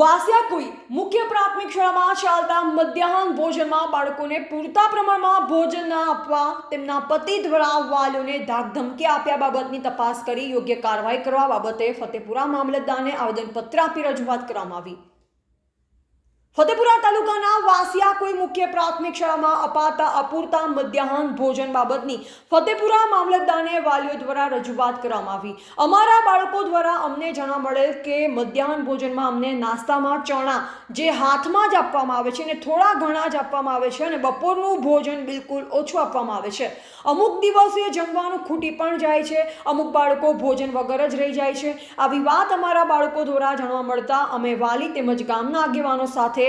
મુખ્ય પ્રાથમિક શાળામાં ચાલતા મધ્યાહન ભોજનમાં બાળકોને પૂરતા પ્રમાણમાં ભોજન ન આપવા, તેમના પતિ દ્વારા વાલીઓને ધાકધમકી આપ્યા બાબતની તપાસ કરી યોગ્ય કાર્યવાહી કરવા બાબતે ફતેપુરા મામલતદારને આવેદનપત્ર આપી રજૂઆત કરવામાં આવી. ફતેપુરા તાલુકાના વાસિયા કોઈ મુખ્ય પ્રાથમિક શાળામાં અપાતા અપૂરતા મધ્યાહન ભોજન બાબતની ફતેપુરા મામલતદારને વાલીઓ દ્વારા રજૂઆત કરવામાં આવી. અમારા બાળકો દ્વારા અમને જાણવા મળેલ કે મધ્યાહન ભોજનમાં અમને નાસ્તામાં ચણા જે હાથમાં જ આપવામાં આવે છે અને થોડા ઘણા જ આપવામાં આવે છે અને બપોરનું ભોજન બિલકુલ ઓછું આપવામાં આવે છે. અમુક દિવસે જમવાનું ખૂટી પણ જાય છે, અમુક બાળકો ભોજન વગર જ રહી જાય છે. આવી વાત અમારા બાળકો દ્વારા જાણવા મળતા અમે વાલી તેમજ ગામના આગેવાનો સાથે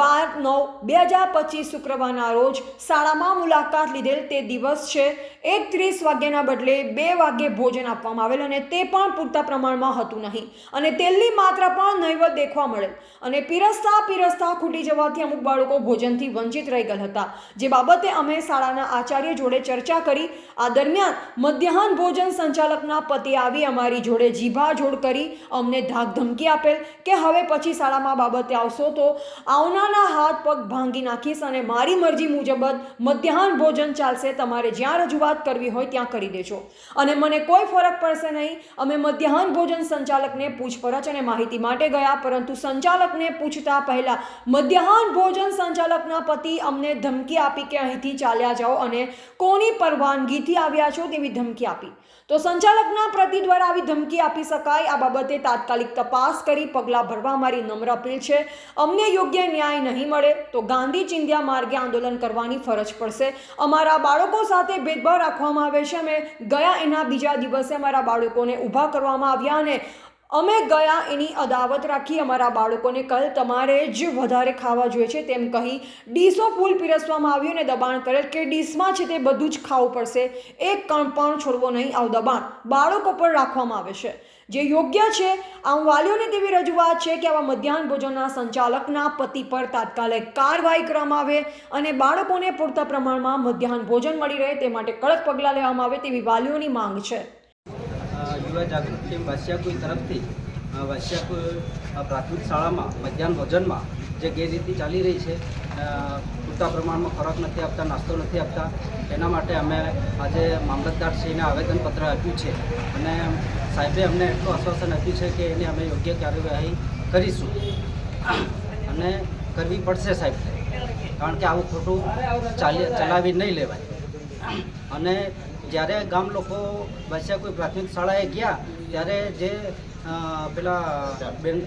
બાર, નવ, બે હજાર પચીસ શુક્રવારના રોજ શાળામાં મુલાકાત લીધેલ તે દિવસ છે. એક ત્રીસ વાગ્યાના બદલે બે વાગ્યે ભોજન આપવામાં આવેલ અને તે પણ પૂરતા પ્રમાણમાં હતું નહીં. અને તેલની માત્રા પણ નહીવત દેખવા મળેલ. અને પીરસતા પીરસતા ખૂટી જવાથી અમુક બાળકો ભોજનથી વંચિત રહી ગયા હતા. જે બાબતે અમે શાળાના આચાર્ય જોડે ચર્ચા કરી. આ દરમિયાન મધ્યાહન ભોજન સંચાલકના પતિ આવી અમારી જોડે જીભાજોડ કરી અમને ધાક ધમકી આપેલ કે હવે પછી શાળામાં બાબતે આવશો તો આવનારના હાથ પગ ભાંગી નાખીશ અને મારી મરજી મુજબ જ મધ્યાહન ભોજન ચાલશે. તમારે જ્યાં રજૂઆત કરવી હોય ત્યાં કરી દેજો. અને મને કોઈ ફરક પડશે નહીં. અમે મધ્યાહન ભોજન સંચાલકને પૂછપરછ અને માહિતી માટે ગયા, પરંતુ સંચાલકને પૂછતા પહેલા મધ્યાહન ભોજન સંચાલકના પતિ અમને ધમકી આપી કે અહીંથી ચાલ્યા જાઓ અને કોની પરવાનગીથી આવ્યા છો તેવી ધમકી આપી. તો સંચાલકના પ્રતિ દ્વારા આવી ધમકી આપી શકાય. આ બાબતે તાત્કાલિક તપાસ કરી પગલાં ભરવા મારી નમ્ર અપીલ છે. અમને યોગ્ય ન્યાય નહીં મળે તો ગાંધી ચિંધ્યા માર્ગે આંદોલન કરવાની ફરજ પડશે. અમારા બાળકો સાથે ભેદભાવ રાખવામાં આવે છે. અમે ગયા એના બીજા દિવસે અમારા બાળકોને ઊભા કરવામાં આવ્યા અને અમે ગયા એની અદાવત રાખી અમારા બાળકોને કલ તમારે જ વધારે ખાવા જોઈએ છે તેમ કહી ડીશો ફૂલ પીરસવામાં આવ્યું અને દબાણ કરેલ કે ડીશમાં છે તે બધું જ ખાવું પડશે. એક કણ પણ છોડવો નહીં આવું દબાણ બાળકો પર રાખવામાં આવે છે. જે યોગ્ય છે, આમ વાલીઓની તેવી રજૂઆત છે કે આવા મધ્યાહન ભોજનના સંચાલકના પતિ પર તાત્કાલિક કાર્યવાહી કરવામાં આવે અને બાળકોને પૂરતા પ્રમાણમાં મધ્યાહન ભોજન મળી રહે તે માટે કડક પગલાં લેવામાં આવે તેવી વાલીઓની માંગ છે. યુવા જાગૃત ટીમ વાસિયાકુઈ તરફથી વાસ્યાકુઈ પ્રાથમિક શાળામાં, મધ્યાહન ભોજનમાં જે ગેરરીતિ ચાલી રહી છે પૂરતા પ્રમાણમાં ખોરાક નથી આપતા, નાસ્તો નથી આપતા, એના માટે અમે આજે મામલતદારશ્રીને આવેદનપત્ર આપ્યું છે. અને સાહેબે અમને એટલું આશ્વાસન આપ્યું છે કે એની અમે યોગ્ય કાર્યવાહી કરીશું. અને કરવી પડશે સાહેબ, કારણ કે આવું ખોટું ચાલી, ચલાવી નહીં લેવાય. અને જ્યારે ગામ લોકો વાસિયા કોઈ પ્રાથમિક શાળાએ ગયા, ત્યારે જે પેલા, બેન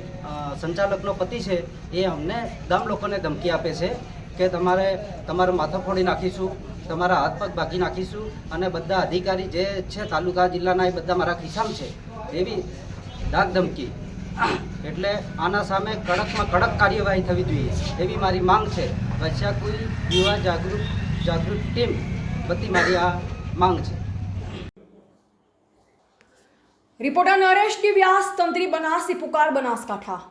સંચાલકનો પતિ છે, એ અમને ગામ લોકોને ધમકી આપે છે કે તમારે, તમારું માથા ફોડી નાખીશું, તમારા હાથ પગ ભાગી નાખીશું અને બધા અધિકારી જે છે તાલુકા, જિલ્લાના, એ બધા મારા ખિસ્સામાં છે, એવી ધાક ધમકી. એટલે આના સામે કડકમાં કડક કાર્યવાહી થવી જોઈએ, એવી મારી માંગ છે. વૈશાખુઈ યુવા જાગૃત જાગૃત ટીમ બધી મારી આ માંગ છે. રિપોર્ટર નરેશ વ્યાસ તંત્રી બનાસી પુકાર બનાસકાંઠા.